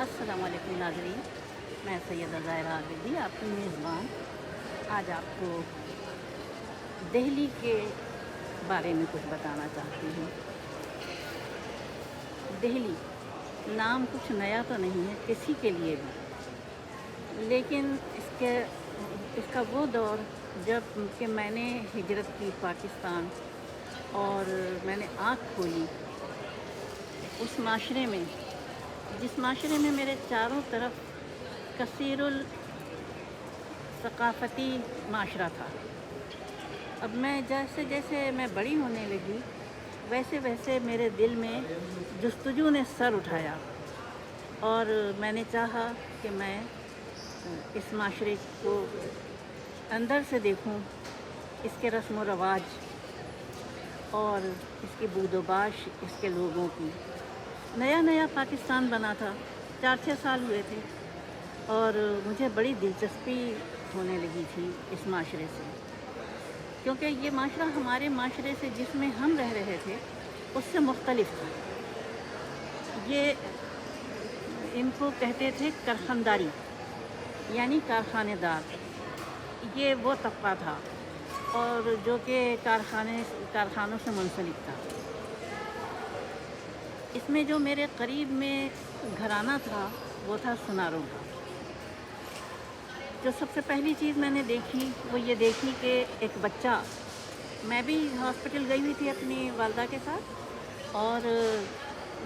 अस्सलाम वालेकुम नाजरीन, मैं सैयद ज़ायरा आबिदी आपकी मेज़बान। आज आपको दिल्ली के बारे में कुछ बताना चाहती हूँ। दिल्ली नाम कुछ नया तो नहीं है, किसी के लिए भी। लेकिन इसके, इसका वो दौर जब कि मैंने हिजरत की पाकिस्तान और मैंने आँख खोली, उस माशरे में जिस माशरे में मेरे चारों तरफ़ कसीरुल सकाफ़ती माशरा था। अब मैं जैसे जैसे मैं बड़ी होने लगी, वैसे वैसे मेरे दिल में जस्तजू ने सर उठाया और मैंने चाहा कि मैं इस माशरे को अंदर से देखूँ, इसके रस्म व रवाज और इसकी बूदोबाश इसके लोगों की। नया नया पाकिस्तान बना था। चार छः साल हुए थे और मुझे बड़ी दिलचस्पी होने लगी थी इस माशरे से। क्योंकि ये माशरा हमारे माशरे से जिसमें हम रह रहे थे, उससे मुख्तलिफ़ था। ये इनको कहते थे कारखानदारी, यानी कारखानेदार। ये वो तबका था और जो कि कारखाने, कारखानों से मुंसलिक था। इसमें जो मेरे करीब में घराना था, वो था सुनारों का। जो सबसे पहली चीज़ मैंने देखी, वो ये देखी कि एक बच्चा, मैं भी हॉस्पिटल गई हुई थी अपनी वालदा के साथ, और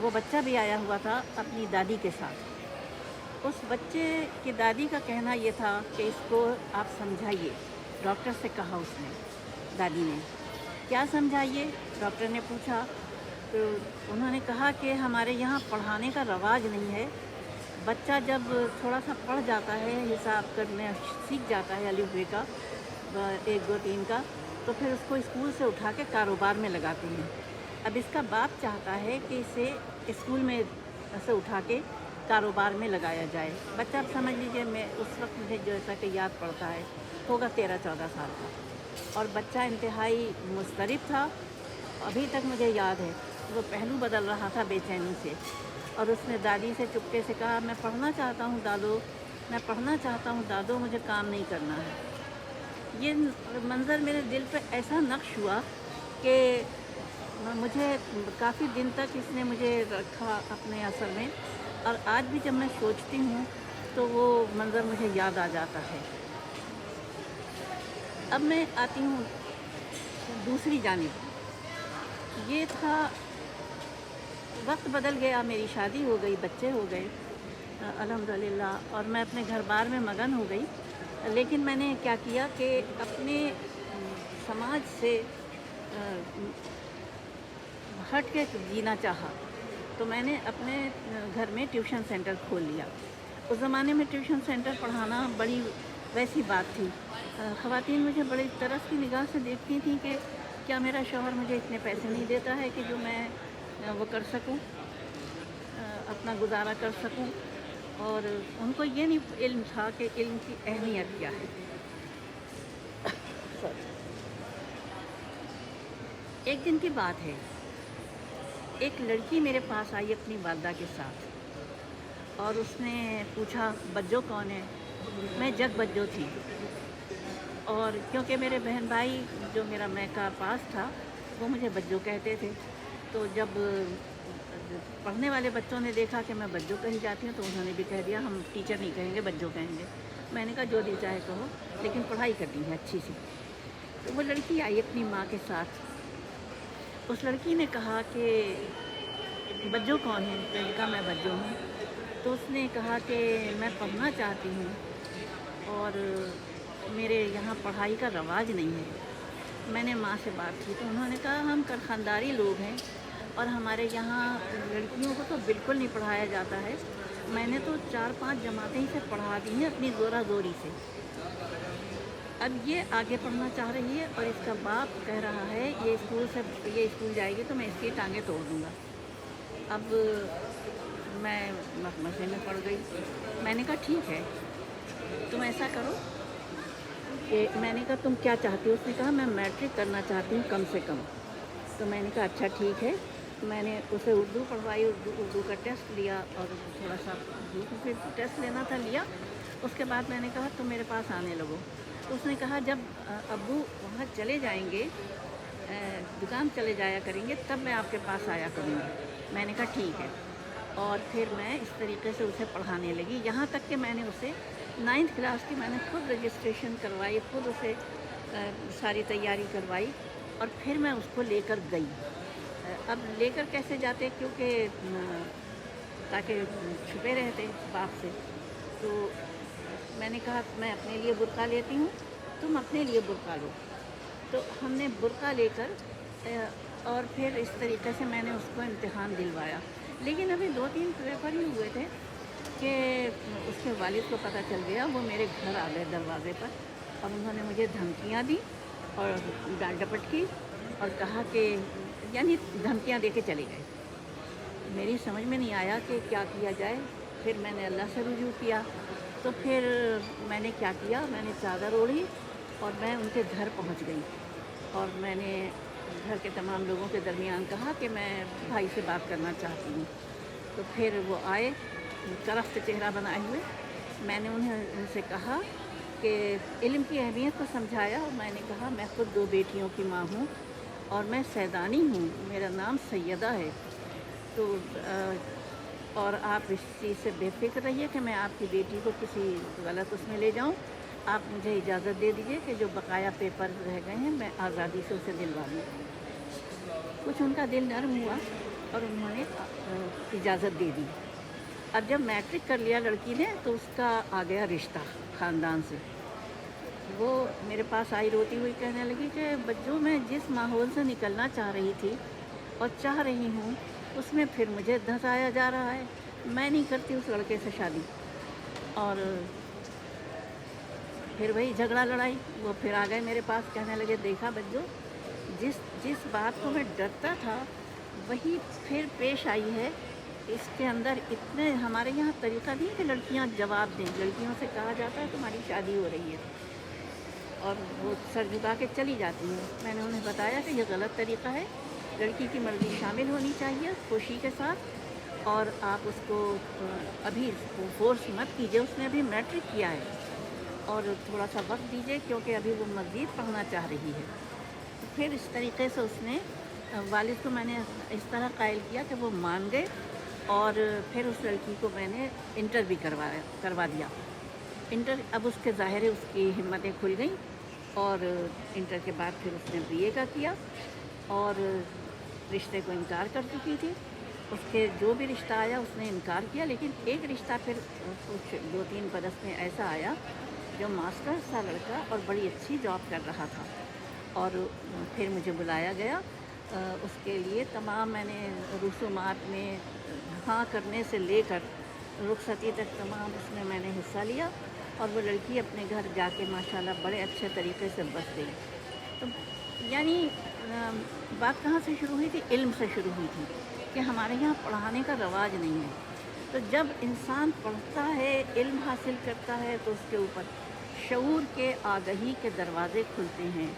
वो बच्चा भी आया हुआ था अपनी दादी के साथ। उस बच्चे की दादी का कहना ये था कि इसको आप समझाइए, डॉक्टर से कहा उसने, दादी ने। क्या समझाइए? डॉक्टर ने पूछा तो उन्होंने कहा कि हमारे यहाँ पढ़ाने का रवाज नहीं है। बच्चा जब थोड़ा सा पढ़ जाता है, हिसाब करने सीख जाता है अलिफ का एक, दो, तीन का तो फिर उसको स्कूल से उठा के कारोबार में लगाते हैं। अब इसका बाप चाहता है कि इसे स्कूल में से उठा के कारोबार में लगाया जाए। बच्चा आप समझ लीजिए, मैं उस वक्त मुझे जैसा कि याद पड़ता है, होगा तेरह चौदह साल का। और बच्चा इंतहाई मुस्तरब था। अभी तक मुझे याद है। वो पहलू बदल रहा था बेचैनी से। और उसने दादी से चुपके से कहा, मैं पढ़ना चाहता हूँ दादो, मैं पढ़ना चाहता हूँ दादो, मुझे काम नहीं करना है। ये मंज़र मेरे दिल पर ऐसा नक्श हुआ कि मुझे काफ़ी दिन तक इसने मुझे रखा अपने असर में। और आज भी जब मैं सोचती हूँ तो वो मंज़र मुझे याद आ जाता है। अब मैं आती हूँ दूसरी जानब। ये था वक्त बदल गया, मेरी शादी हो गई, बच्चे हो गए अल्हम्दुलिल्लाह, और मैं अपने घर बार में मगन हो गई। लेकिन मैंने क्या किया कि अपने समाज से हट के जीना चाहा। तो मैंने अपने घर में ट्यूशन सेंटर खोल लिया। उस ज़माने में ट्यूशन सेंटर पढ़ाना बड़ी वैसी बात थी। ख़वातीन मुझे बड़ी तरस की निगाह से देखती थी कि क्या मेरा शोहर मुझे इतने पैसे नहीं देता है कि जो मैं वो कर सकूँ अपना गुजारा कर सकूँ। और उनको ये नहीं, इल्म था कि इल्म की अहमियत क्या है। एक दिन की बात है। एक लड़की मेरे पास आई अपनी वालदा के साथ। और उसने पूछा बज्जो कौन है? मैं जग बज्जो थी। और क्योंकि मेरे बहन भाई, जो मेरा मैं का पास था, वो मुझे बज्जो कहते थे। तो जब, पढ़ने वाले बच्चों ने देखा कि मैं बज्जो कही जाती हूँ तो उन्होंने भी कह दिया, हम टीचर नहीं कहेंगे, बज्जो कहेंगे। मैंने कहा, जो दिल चाहे कहो, लेकिन पढ़ाई करनी है अच्छी सी। तो वो लड़की आई अपनी माँ के साथ। उस लड़की ने कहा कि, बज्जो कौन है? मैंने कहा मैं बज्जो हूँ। तो उसने कहा कि, मैं पढ़ना चाहती हूँ, और मेरे यहाँ पढ़ाई का रवाज नहीं है। मैंने माँ से बात की तो उन्होंने कहा, हम कारखानदारी लोग हैं और हमारे यहाँ लड़कियों को तो बिल्कुल नहीं पढ़ाया जाता है। मैंने तो चार पाँच जमातें ही से पढ़ा दी हैं अपनी ज़ोरा ज़ोरी से। अब ये आगे पढ़ना चाह रही है और इसका बाप कह रहा है, ये स्कूल से, ये स्कूल जाएगी तो मैं इसकी टांगें तोड़ दूँगा। अब मैं मसले में पड़ गई। मैंने कहा, ठीक है, तुम ऐसा करो कि मैंने कहा, तुम क्या चाहती हो? उसने कहा, मैं मैट्रिक करना चाहती हूँ कम से कम। तो मैंने कहा अच्छा ठीक है। मैंने उसे उर्दू पढ़वाई, उर्दू उर्दू का टेस्ट लिया और थोड़ा सा टेस्ट लेना था लिया। उसके बाद मैंने कहा, तुम मेरे पास आने लगो। तो उसने कहा, जब अबू वहाँ चले जाएँगे दुकान चले जाया करेंगे, तब मैं आपके पास आया करूँगी। मैंने कहा, ठीक है। और फिर मैं इस तरीके से उसे पढ़ाने लगी। यहाँ तक कि मैंने उसे नाइन्थ क्लास की मैंने खुद रजिस्ट्रेशन करवाई, खुद उसे सारी तैयारी करवाई और फिर मैं उसको लेकर गई। अब लेकर कैसे जाते क्योंकि ताकि छुपे रहते बाप से। तो मैंने कहा, मैं अपने लिए बुरका लेती हूँ, तुम अपने लिए बुरका लो। तो हमने बुरका लेकर और फिर इस तरीके से मैंने उसको इम्तहान दिलवाया। लेकिन अभी दो तीन पेपर ही हुए थे कि उसके वालिद को पता चल गया, वो मेरे घर आ गए दरवाजे पर। और उन्होंने मुझे धमकियाँ दी और डांट डपट की और कहा कि यानी धमकियाँ दे के चले गए। मेरी समझ में नहीं आया कि क्या किया जाए। फिर मैंने अल्लाह से रुजू किया। तो फिर मैंने क्या किया? मैंने चादर ओढ़ी और मैं उनके घर पहुँच गई। और मैंने घर के तमाम लोगों के दरमियान कहा कि मैं भाई से बात करना चाहती हूँ। तो फिर वो आए करफ्त चेहरा बनाए हुए। मैंने उन्हें, उनसे कहा कि इल्म की अहमियत को समझाया और मैंने कहा, मैं खुद दो बेटियों की माँ हूँ। और मैं सैदानी हूँ। मेरा नाम सैदा है। तो और आप इस चीज़ से बेफिक्र रहिए कि मैं आपकी बेटी को किसी गलत उसमें ले जाऊँ। आप मुझे इजाज़त दे दीजिए कि जो बकाया पेपर रह गए हैं, मैं आज़ादी से उसे दिलवा दूँ। कुछ उनका दिल नरम हुआ और उन्होंने इजाज़त दे दी। अब जब मैट्रिक कर लिया लड़की ने तो उसका आ गया रिश्ता ख़ानदान से। वो मेरे पास आई, रोती हुई कहने लगी कि बच्चों, मैं जिस माहौल से निकलना चाह रही थी और चाह रही हूँ, उसमें फिर मुझे धंसाया जा रहा है। मैं नहीं करती उस लड़के से शादी। और फिर वही झगड़ा लड़ाई, वो फिर आ गए मेरे पास, कहने लगे, देखा बच्चों, जिस जिस बात को मैं डरता था, वही फिर पेश आई है। इसके अंदर इतने, हमारे यहाँ तरीका नहीं है कि लड़कियाँ जवाब दें। लड़कियों से कहा जाता है, तुम्हारी शादी हो रही है। और वो सर झुका के चली जाती हैं। मैंने उन्हें बताया कि यह गलत तरीका है। लड़की की मर्ज़ी शामिल होनी चाहिए खुशी के साथ और आप उसको अभी फोर्स मत कीजिए, उसने अभी मैट्रिक किया है। और थोड़ा सा वक्त दीजिए क्योंकि अभी वो मज़ीद पढ़ना चाह रही है। तो फिर इस तरीके से उसने वालिद को मैंने इस तरह कायल किया कि वो मान गए और फिर उस लड़की को मैंने इंटर भी करवाया, करवा दिया। इंटर अब उसके ज़ाहिर उसकी हिम्मतें खुल गई। और इंटर के बाद फिर उसने बीए का किया और रिश्ते को इनकार कर चुकी थी। उसके जो भी रिश्ता आया, उसने इनकार किया, लेकिन एक रिश्ता फिर कुछ दो तीन बरस में ऐसा आया जो मास्टर्स था लड़का और बड़ी अच्छी जॉब कर रहा था। और फिर मुझे बुलाया गया। उसके लिए तमाम मैंने रसूमात में हाँ करने से लेकर रुखसती तक तमाम उसमें मैंने हिस्सा लिया। और वो लड़की अपने घर जाके, माशाल्लाह, बड़े अच्छे तरीके से बस गई। तो यानी बात कहाँ से शुरू हुई थी? इल्म से शुरू हुई थी कि हमारे यहाँ पढ़ाने का रवाज नहीं है। तो जब इंसान पढ़ता है, इल्म हासिल करता है तो उसके ऊपर शूर के आगही के दरवाज़े खुलते हैं।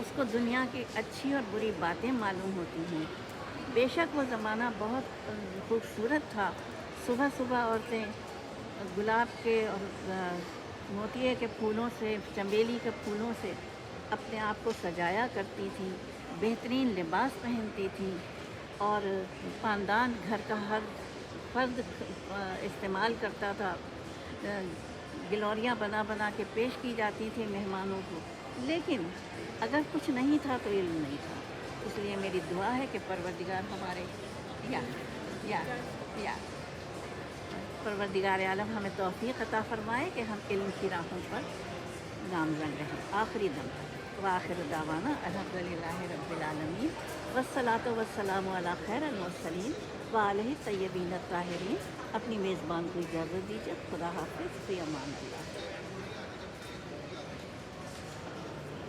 उसको दुनिया की अच्छी और बुरी बातें मालूम होती हैं। बेशक वो ज़माना बहुत खूबसूरत था। सुबह सुबह औरतें गुलाब के और मोतिये के फूलों से, चमेली के फूलों से अपने आप को सजाया करती थी, बेहतरीन लिबास पहनती थी और ख़ानदान घर का हर फर्द इस्तेमाल करता था। गिलौरियाँ बना बना के पेश की जाती थी मेहमानों को। लेकिन अगर कुछ नहीं था तो इल्म नहीं था। इसलिए मेरी दुआ है कि परवरदिगार हमारे, या या या। परवरदिगार आलम हमें तोफ़ी अता फ़रमाए कि हम इल्म की राहों पर गामजन रहें आखिरी दम तक व आखिर दावाना अलहमदिल्ला रबालमी वसलात वसलाम खैर वसलीम वाल अलह तय्यबीन ताहरीन अपनी मेज़बान को इजाज़त दीजिए। खुदा हाफिज़। अमान अल्लाह।